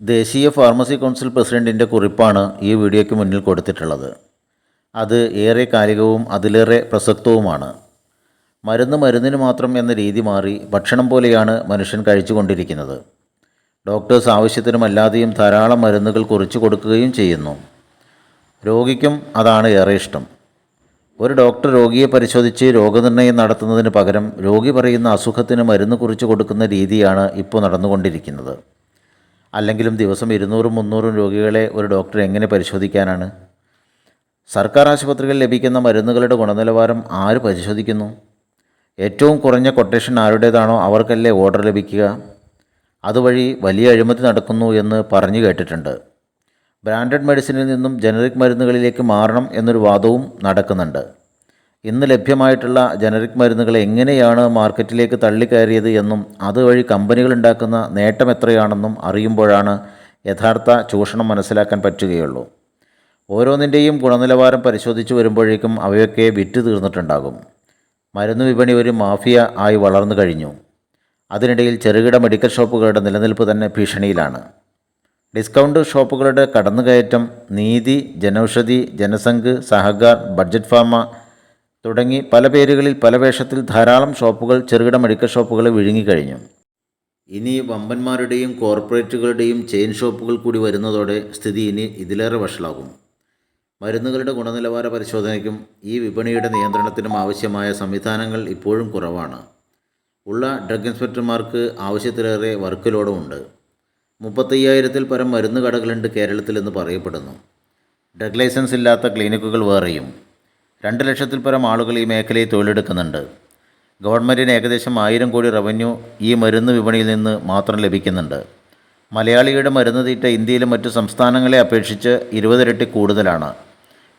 ദേശീയ pharmacy council പ്രസിഡന്റിന്റെ കുറിപ്പാണ് ഈ വീഡിയോയ്ക്ക് മുന്നിൽ കൊടുത്തിട്ടുള്ളത്. അത് ഏറെ കാലികവും അതിലേറെ പ്രസക്തവുമാണ്. മരുന്ന് മരുന്നിന് മാത്രം എന്ന രീതി മാറി ഭക്ഷണം പോലെയാണ് മനുഷ്യൻ കഴിച്ചുകൊണ്ടിരിക്കുന്നത്. ഡോക്ടേഴ്സ് ആവശ്യത്തിനുമല്ലാതെയും ധാരാളം മരുന്നുകൾ കുറിച്ചു കൊടുക്കുകയും ചെയ്യുന്നു. രോഗിക്കും അതാണ് ഏറെ ഇഷ്ടം. ഒരു ഡോക്ടർ രോഗിയെ പരിശോധിച്ച് രോഗനിർണയം നടത്തുന്നതിന് പകരം രോഗി പറയുന്ന അസുഖത്തിന് മരുന്ന് കുറിച്ചു കൊടുക്കുന്ന രീതിയാണ് ഇപ്പോൾ നടന്നുകൊണ്ടിരിക്കുന്നത്. അല്ലെങ്കിലും ദിവസം ഇരുന്നൂറും മുന്നൂറും രോഗികളെ ഒരു ഡോക്ടർ എങ്ങനെ പരിശോധിക്കാനാണ്? സർക്കാർ ആശുപത്രികളിൽ ലഭിക്കുന്ന മരുന്നുകളുടെ ഗുണനിലവാരം ആര് പരിശോധിക്കുന്നു? ഏറ്റവും കുറഞ്ഞ കൊട്ടേഷൻ ആരുടേതാണോ അവർക്കല്ലേ ഓർഡർ ലഭിക്കുക? അതുവഴി വലിയ അഴിമതി നടക്കുന്നു എന്ന് പറഞ്ഞു കേട്ടിട്ടുണ്ട്. ബ്രാൻഡഡ് മെഡിസിനിൽ നിന്നും ജനറിക് മരുന്നുകളിലേക്ക് മാറണം എന്നൊരു വാദവും നടക്കുന്നുണ്ട്. ഇന്ന് ലഭ്യമായിട്ടുള്ള ജനറിക് മരുന്നുകൾ എങ്ങനെയാണ് മാർക്കറ്റിലേക്ക് തള്ളിക്കയറിയത് എന്നും അതുവഴി കമ്പനികൾ ഉണ്ടാക്കുന്ന നേട്ടം എത്രയാണെന്നും അറിയുമ്പോഴാണ് യഥാർത്ഥ ചൂഷണം മനസ്സിലാക്കാൻ പറ്റുകയുള്ളൂ. ഓരോന്നിന്റെയും ഗുണനിലവാരം പരിശോധിച്ച് വരുമ്പോഴേക്കും അവയൊക്കെ വിറ്റ് തീർന്നിട്ടുണ്ടാകും. മരുന്ന് വിപണി ഒരു മാഫിയ ആയി വളർന്നു കഴിഞ്ഞു. അതിനിടയിൽ ചെറുകിട മെഡിക്കൽ ഷോപ്പുകളുടെ നിലനിൽപ്പ് തന്നെ ഭീഷണിയിലാണ്. ഡിസ്കൗണ്ട് ഷോപ്പുകളുടെ കടന്നുകയറ്റം നീതി ജനൌഷധി ജനസംഘ് സഹകാർ ബഡ്ജറ്റ് ഫാർമ തുടങ്ങി പല പേരുകളിൽ പല വേഷത്തിൽ ധാരാളം ഷോപ്പുകൾ ചെറുകിട മെഡിക്കൽ ഷോപ്പുകൾ വിഴുങ്ങിക്കഴിഞ്ഞു. ഇനി വമ്പന്മാരുടെയും കോർപ്പറേറ്റുകളുടെയും ചെയിൻ ഷോപ്പുകൾ കൂടി വരുന്നതോടെ സ്ഥിതി ഇനി ഇതിലേറെ വഷളാകും. മരുന്നുകളുടെ ഗുണനിലവാര പരിശോധനയ്ക്കും ഈ വിപണിയുടെ നിയന്ത്രണത്തിനും ആവശ്യമായ സംവിധാനങ്ങൾ ഇപ്പോഴും കുറവാണ്. ഉള്ള ഡ്രഗ് ഇൻസ്പെക്ടർമാർക്ക് ആവശ്യത്തിലേറെ വർക്ക് ലോഡുമുണ്ട് മുപ്പത്തയ്യായിരത്തിൽ പരം മരുന്ന് കടകളുണ്ട് കേരളത്തിലെന്ന് പറയപ്പെടുന്നു. ഡ്രഗ് ലൈസൻസ് ഇല്ലാത്ത ക്ലിനിക്കുകൾ വേറെയും. രണ്ട് ലക്ഷത്തിൽ പരം ആളുകൾ ഈ മേഖലയിൽ തൊഴിലെടുക്കുന്നുണ്ട്. ഗവൺമെന്റിന് ഏകദേശം ആയിരം കോടി റവന്യൂ ഈ മരുന്ന് വിപണിയിൽ നിന്ന് മാത്രം ലഭിക്കുന്നുണ്ട്. മലയാളിയുടെ മരുന്ന് തീറ്റ ഇന്ത്യയിലെ മറ്റു സംസ്ഥാനങ്ങളെ അപേക്ഷിച്ച് ഇരുപതിരട്ടി കൂടുതലാണ്.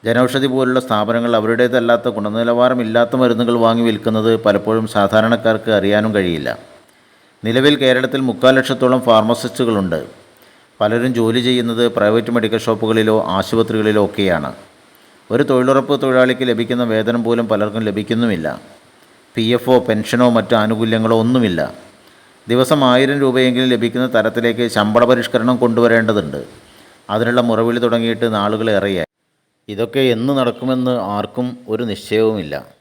ജനൌഷധി പോലുള്ള സ്ഥാപനങ്ങൾ അവരുടേതല്ലാത്ത ഗുണനിലവാരമില്ലാത്ത മരുന്നുകൾ വാങ്ങി വിൽക്കുന്നത് പലപ്പോഴും സാധാരണക്കാർക്ക് അറിയാനും കഴിയില്ല. നിലവിൽ കേരളത്തിൽ മുക്കാൽ ലക്ഷത്തോളം ഫാർമസിസ്റ്റുകളുണ്ട്. പലരും ജോലി ചെയ്യുന്നത് പ്രൈവറ്റ് മെഡിക്കൽ ഷോപ്പുകളിലോ ആശുപത്രികളിലോ ഒക്കെയാണ്. ഒരു തൊഴിലുറപ്പ് തൊഴിലാളിക്ക് ലഭിക്കുന്ന വേതനം പോലും പലർക്കും ലഭിക്കുന്നുമില്ല. പി എഫ് ഒ പെൻഷനോ മറ്റ് ആനുകൂല്യങ്ങളോ ഒന്നുമില്ല. ദിവസം ആയിരം രൂപയെങ്കിലും ലഭിക്കുന്ന തരത്തിലേക്ക് ശമ്പള പരിഷ്കരണം കൊണ്ടുവരേണ്ടതുണ്ട്. അതിനുള്ള മുറവിളി തുടങ്ങിയിട്ട് നാളുകളേറെയായി ഇതൊക്കെ എന്ന് നടക്കുമെന്ന് ആർക്കും ഒരു നിശ്ചയവുമില്ല.